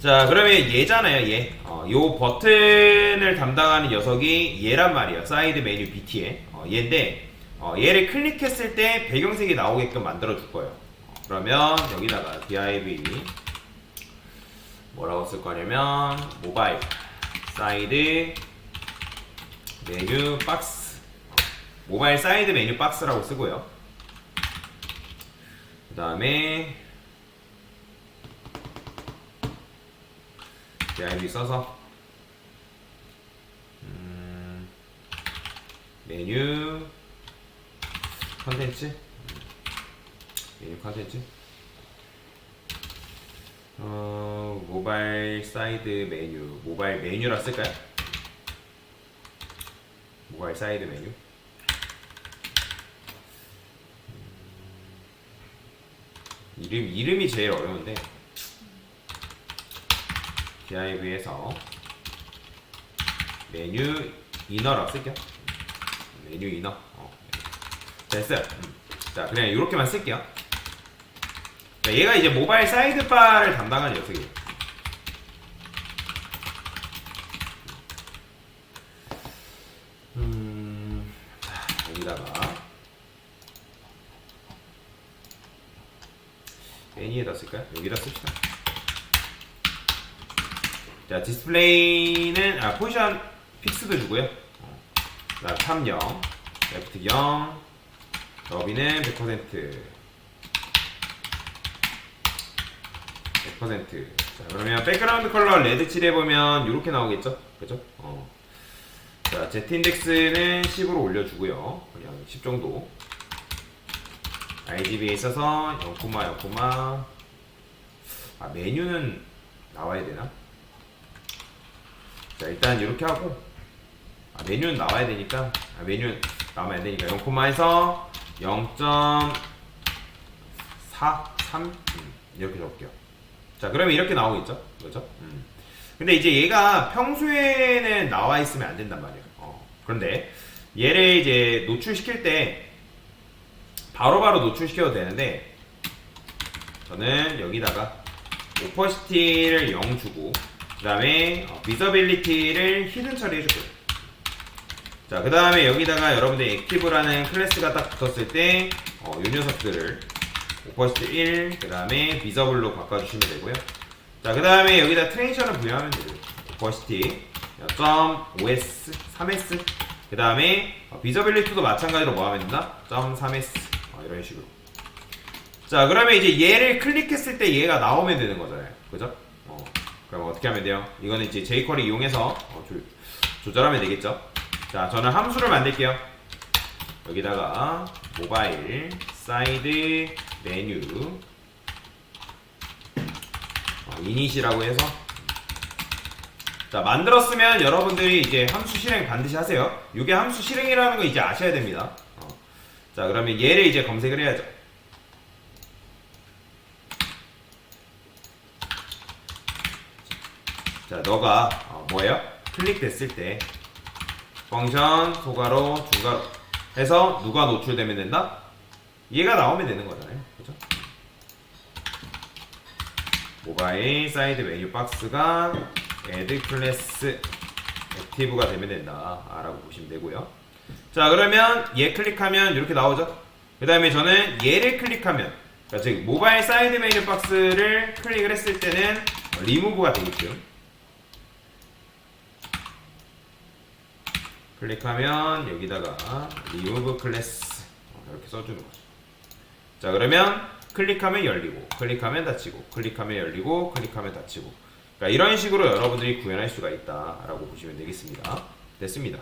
자, 그러면 얘잖아요, 얘. 어, 요 버튼을 담당하는 녀석이 얘란 말이에요. 사이드 메뉴 BT에. 어, 얘인데, 어, 얘를 클릭했을 때 배경색이 나오게끔 만들어 줄 거예요. 어, 그러면 여기다가 div 뭐라고 쓸 거냐면, 모바일, 사이드, 메뉴 박스. 어, 모바일 사이드 메뉴 박스라고 쓰고요. 그 다음에 div 써서. 음, 메뉴 컨텐츠? 음, 메뉴 컨텐츠? 어, 모바일 사이드 메뉴. 모바일 메뉴라 쓸까요? 모바일 사이드 메뉴? 음, 이름 이름이 제일 어려운데 div에서 메뉴 이너라고 쓸게요. 메뉴 이너. 어. 됐어요. 음. 자, 그냥 이렇게만 쓸게요. 자, 얘가 이제 모바일 사이드바를 담당하는 녀석이에요. 음, 자, 여기다가 메뉴에다 쓸까요? 여기다 씁시다. 자, 디스플레이는 아 포지션 픽스도 주고요. 어. 자, 3 0, 레프트 0, 너비는 100%. 100%. 자, 그러면 백그라운드 컬러 레드 칠해 보면 이렇게 나오겠죠? 그죠? 어. 자, Z 인덱스는 10으로 올려주고요. 그냥 10 정도. RGB에 있어서 0, 0, 아 메뉴는 나와야 되나? 자 일단 이렇게 하고 아, 메뉴는 나와야 되니까 아, 메뉴는 안 되니까 0,에서 0.43 음, 이렇게 적을게요. 자 그러면 이렇게 나오겠죠, 그죠? 음. 근데 이제 얘가 평소에는 나와 있으면 안 된단 말이에요. 어, 그런데 얘를 이제 노출시킬 때 바로바로 노출시켜도 되는데 저는 여기다가 오퍼시티를 0 주고 그 다음에 비서빌리티를 히든 처리해줄게요. 자, 그 다음에 여기다가 여러분들 액티브라는 클래스가 딱 붙었을 때, 어, 이 녀석들을 오퍼시티 1, 그 다음에 비저블로 바꿔주시면 되고요. 자, 그 다음에 여기다 트레이션을 부여하면 되고요. 오퍼시티, .os, 3s, 그 다음에 비저빌리티도 마찬가지로 뭐 하면 된다? .3s, 어, 이런 식으로. 자, 그러면 이제 얘를 클릭했을 때 얘가 나오면 되는 거잖아요. 그죠? 어. 그럼 어떻게 하면 돼요? 이거는 이제 jQuery 이용해서 어, 조, 조절하면 되겠죠. 자, 저는 함수를 만들게요. 여기다가 모바일 사이드 메뉴 어, 이닛이라고 해서 자 만들었으면 여러분들이 이제 함수 실행 반드시 하세요. 이게 함수 실행이라는 거 이제 아셔야 됩니다. 어. 자 그러면 얘를 이제 검색을 해야죠. 자, 너가 어, 뭐예요? 클릭됐을 때 펑션 소가로 중가로 해서 누가 노출되면 된다? 얘가 나오면 되는 거잖아요. 그죠? 모바일 사이드 메뉴 박스가 add 클래스 액티브가 되면 된다. 라고 보시면 되고요. 자, 그러면 얘 클릭하면 이렇게 나오죠? 그 다음에 저는 얘를 클릭하면 그러니까 즉 모바일 사이드 메뉴 박스를 클릭을 했을 때는 리무브가 되겠죠. 클릭하면 여기다가 class 어, 이렇게 써주는 거죠. 자 그러면 클릭하면 열리고 클릭하면 닫히고 클릭하면 열리고 클릭하면 닫히고 그러니까 이런 식으로 여러분들이 구현할 수가 있다라고 보시면 되겠습니다. 됐습니다.